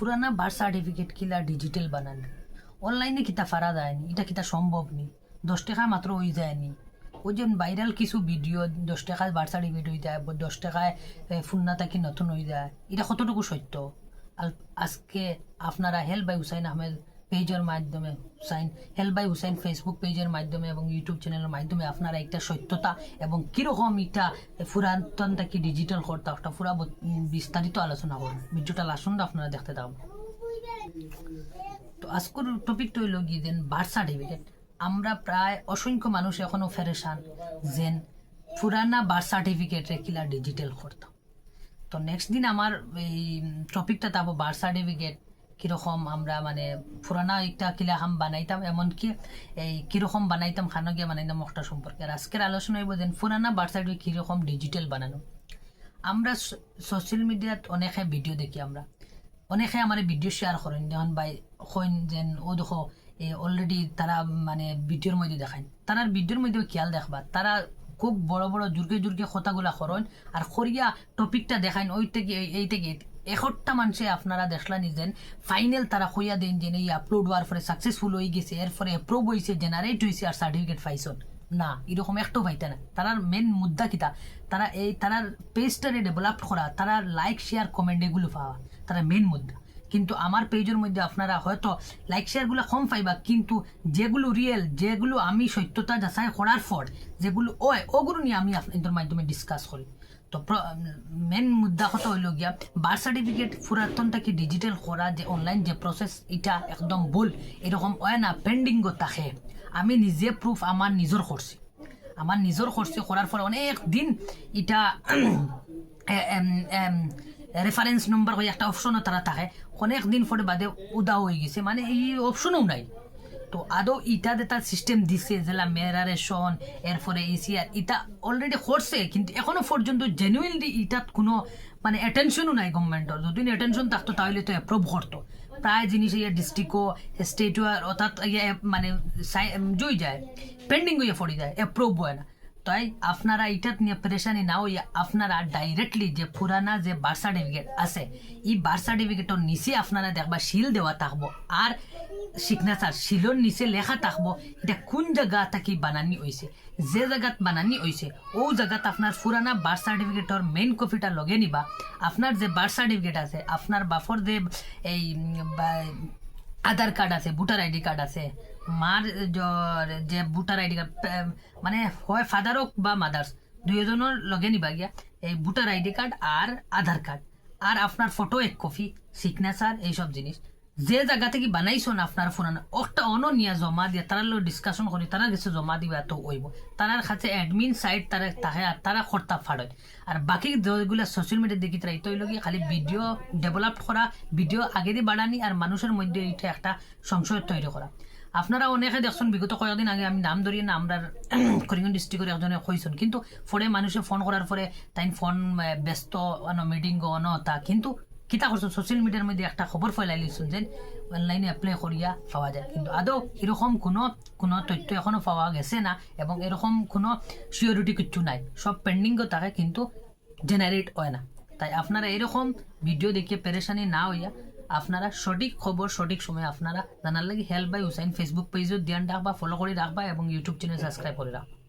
ফুরানা birth certificate কিলা digital বানান। অনলাইনে কিতা ফারা যায়নি এটা কিতা সম্ভব নি? দশ টাকা মাত্র হয়ে যায়নি ওই যে ভাইরাল কিছু ভিডিও দশ টাকায় বার্থ সার্টিফিকেট হয়ে যায় দশ টাকায় ফুন্না থাকি নতুন হয়ে যায় এটা কতটুকু সত্য? আজকে আপনারা হেল্প বাই হুসাইন আহমেদ পেজের মাধ্যমে Hussain, help by Hussain Facebook পেজের মাধ্যমে এবং ইউটিউব চ্যানেলের মাধ্যমে আপনারা একটা সত্যতা এবং কীরকম এটা পুরাতন থেকে ডিজিটাল করতে একটা পুরা বিস্তারিত আলোচনা করুন ভিডিওটা লাসুন আপনারা দেখতে থাকুন তো আজকের টপিকটা হইল গিয়ে দেন বার্থ সার্টিফিকেট আমরা প্রায় অসংখ্য মানুষ এখনও ফেরেশান যেন পুরানা বার্থ সার্টিফিকেট কিলা ডিজিটাল করতাম তো নেক্সট দিন আমার এই টপিকটা তাবো বার্থ সার্টিফিকেট কীরকম আমরা মানে পুরানা একটা কিলা হাম বানাইতাম, এমনকি এই কীরকম বানাইতাম খানো গিয়ে বানাইতাম একটা সম্পর্কে। আর আজকের আলোচনা হইব যেন পুরানা বার্থ সার্টিফিকেট কীরকম ডিজিটাল বানানো। আমরা সোশ্যাল মিডিয়াত অনেকে ভিডিও দেখি আমরা। অনেকে আমার ভিডিও শেয়ার করেন যেমন বাই কইন যেন, ও দেখো অলরেডি তারা মানে ভিডিওর মধ্যে দেখায় তারার ভিডিওর মধ্যে খেয়াল দেখবা। তারা খুব বড় বড় জুরকে জুরকে কথাগুলা করেন আর খরিয়া টপিকটা দেখাইন। ওই থেকে এই থেকে এখটটা মানুষে আপনারা দেখলেন যেন ফাইনাল তারা কইয়া দেন যে এই আপলোড হওয়ার পরে সাকসেসফুল হয়ে গেছে এরপরে অ্যাপ্রুভ হয়েছে জেনারেট হয়েছে আর সার্টিফিকেট পাইছন। না, এরকম একটাও পাইতে না। তারার মেন মুদ্দা কিতা? তারা এই তারার পেজটারে ডেভেলপ করা তারা লাইক শেয়ার কমেন্ট এগুলো পাওয়া, তারা মেন মুদ্দা কিন্তু আমার পেজের মধ্যে আপনারা হয়তো লাইক শেয়ারগুলো কম পাইবা, কিন্তু যেগুলো রিয়েল যেগুলো আমি সত্যতা যাচাই করার পর, যেগুলো ওয় ওগুলো নিয়ে আমি আপনাদের মাধ্যমে ডিসকাস করি। তো মেন মুদ্দা কথা হইল গিয়া বার্থ সার্টিফিকেট পুরাতনটা কি ডিজিটাল করা যে অনলাইন যে প্রসেস এটা একদম ভুল, এরকম হয় না পেন্ডিংও থাকে। আমি নিজে প্রুফ আমার নিজের করছি আমার নিজের করছি করার পরে অনেক দিন এটা রেফারেন্স নম্বর হয়ে একটা অপশনও তারা থাকে। অনেক দিন পরে বাদে উদাও হয়ে গেছে। মানে এই অপশনও নাই। তো আদৌ ইটা তার সিস্টেম দিছে যেলা মেরারেশন এরপরে এসিয়ার ইটা অলরেডি করছে, কিন্তু এখনও পর্যন্ত জেনুইনলি ইটাত কোনো মানে অ্যাটেনশনও নাই গভর্নমেন্টর যদি অ্যাটেনশন থাকতো তাহলে তো অ্যাপ্রুভ করতো। প্রায় জিনিস ইয়ে ডিস্ট্রিক্টও স্টেটও অর্থাৎ ইয়ে মানে জই যায়। পেন্ডিং হয়ে পড়ে যায় অ্যাপ্রুভ হয় না। তাই আপনারা এটাত নিয়ে পরেশানি না হইয়া আপনারা ডাইরেক্টলি যে পুরানা যে বার্থ সার্টিফিকেট আছে, এই বার্থ সার্টিফিকেটের নিচে আপনারা দেখবা শিল দেওয়া থাকব আর সিগনেচার শিলর নিচে লেখা থাকব এটা কোন জায়গা থাকি বানানি হয়েছে যে জায়গাত বানানি হয়েছে ও জায়গাত আপনার পুরানা বার্থ সার্টিফিকেটর মেইন কপিটা লগে নিবা। আপনার যে বার্থ সার্টিফিকেট আছে আপনার বাফর যে এই আধার কার্ড আছে, ভোটার আইডি কার্ড আছে। মার য- ভোটার আইডি কার্ড মানে হয় ফাদার হোক বা মাদার্স দুইজনের লগে নিবা গিয়া। এই ভোটার আইডি কার্ড আর আধার কার্ড। আর আপনার ফটো এক কপি সিগনেচার এইসব জিনিস। যে জায়গা থেকে বানাইছো না আপনার ফোন একটা অন নিয়া জমা দিয়ে তারা লোক ডিসকাশন করি তারা গেছে জমা দিবা তো হইব তারার কাছে অ্যাডমিন সাইট তারা তাহে আর তারা খরতা ফাড়য় আর বাকি যেগুলো সোশ্যাল মিডিয়া দেখি তারা এই লগে খালি ভিডিও ডেভেলপ করা ভিডিও আগে দিয়ে বাড়ানি আর মানুষের মধ্যে এটা একটা সংশয় তৈরি করা আপনারা অনেকে দেখছেন, বিগত কয়েকদিন আগে আমি নাম ধরিয়ে না আমরা করিমগঞ্জ ডিস্ট্রিক্টের একজনে কইছেন কিন্তু পরে মানুষে ফোন করার পরে তাই ফোন ব্যস্ত মিটিং অন তা কিন্তু কিতা করছ সোশ্যাল মিডিয়ার মধ্যে একটা খবর ফেলাই লিখছেন যে অনলাইনে অ্যাপ্লাই করিয়া পাওয়া যায়। কিন্তু আদৌ এরকম কোনো কোনো তথ্য এখনও পাওয়া গেছে না? এবং এরকম কোনো সিওরিটি কিচ্ছু নাই। সব পেন্ডিংও থাকে, কিন্তু জেনারেট হয় না। তাই আপনারা এরকম ভিডিও দেখে পেরেশানি না হইয়া আপনারা সঠিক খবর, সঠিক সময় আপনারা জানার লাগে হেল্প বাই হুসাইন ফেসবুক পেজও ধ্যান রাখবা ফলো করে রাখবা এবং ইউটিউব চ্যানেল সাবস্ক্রাইব করে রাখবা